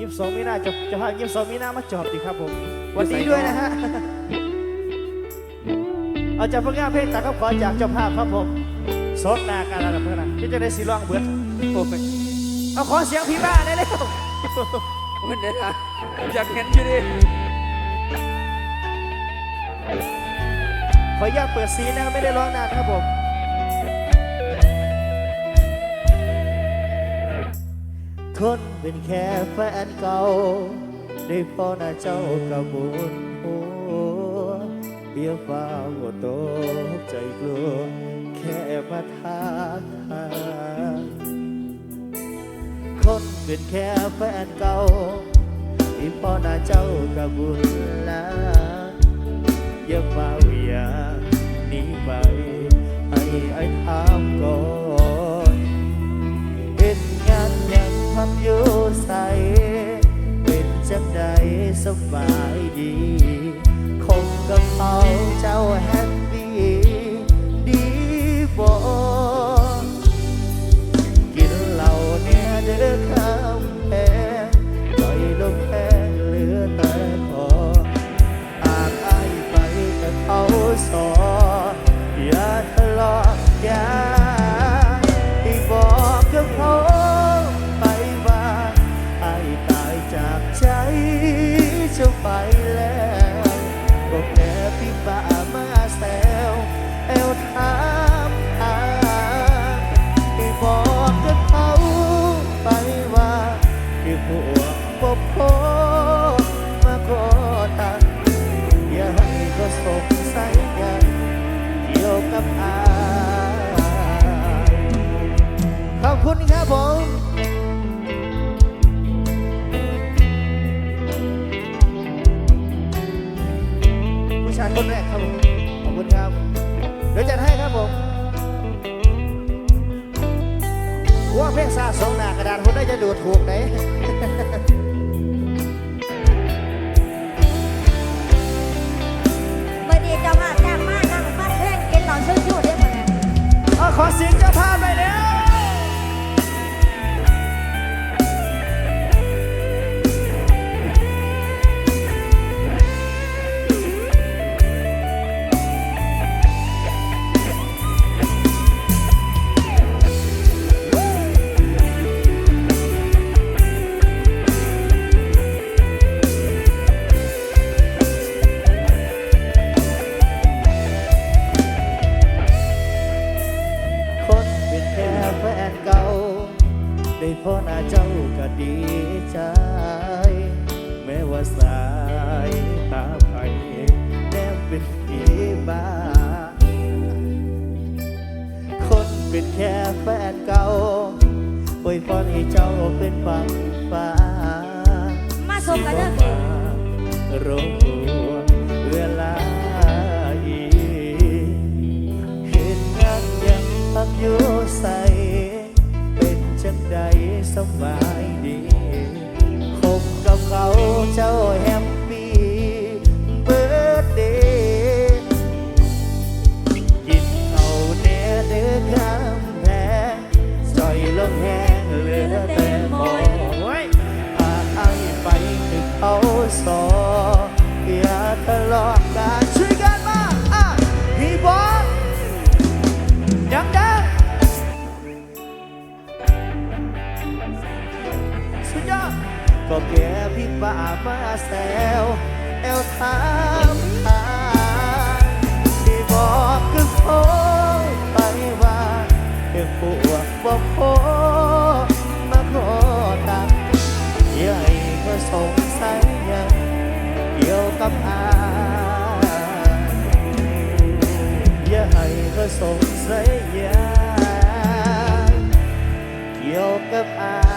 ยี่สิบสองมีนาจะจะพายี่สิบสองมีนามาจอบดีครับผมวันนี้ด้วยนะฮะเอาจากผลงานเพลงจากคำขอจากเจ้าภาพครับผมสดหนาการอะไรเพื่อนนะที่จะได้สีร้องเบิดโอ้ยเอาขอเสียงพี่บ้าได้เลยมันเนี่ยนะอยากเห็นอยู่ดิขออนุญาตเปิดซีนนะครับไม่ได้ร้องนานครับผม ทนเป็นแค่แฟนเก่า ได้พอหน้าเจ้ากระบุญหัวเบี้ยฟ้าหัวโตใจกลัว แค่มาทางทางคนเป็นแค่แฟนเก่าที่พอหน้าเจ้ากระบุญลาอย่าเฝ้า สบายดี คงกับเขาเจ้าแฮ ไปแล้วบอกแม่พี่บ้ามาแซวแอวถามหาให้บอกกับเขาไปว่าที่พวกบ่พมาขอตังอย่าให้ก็สงสัยกันเกี่ยวกับอาขอบคุณครับผม ผู้ชายคนแรกครับผมขอบคุณครับ เดี๋ยวจัดให้ครับผมว่าเพลงซาสองหน้ากระดาษคนได้จะดูถูกไหนเมื่อดีเจ้าภาพจ้างมานั่งฟังเพลงกินหลอนชู่ๆเด้อพ่อแม่เอาขอเสียงเจ้าภาพ ได้พอหน้าเจ้าก็ดีใจ แม้ว่าสายตาไผแนบเป็นผีบ้า คนเป็นแค่แฟนเก่าอวยพรให้เจ้าเป็นฟังฟ้ามาส่งกันเด้อเพลงรู้เหลาะกันช่วยกันมาอะฮีบอสยังดังสุดยอดก็แค่พี่ป้ามาแซวแอลถาม ประสงสัยยังเกี่ยวกับอา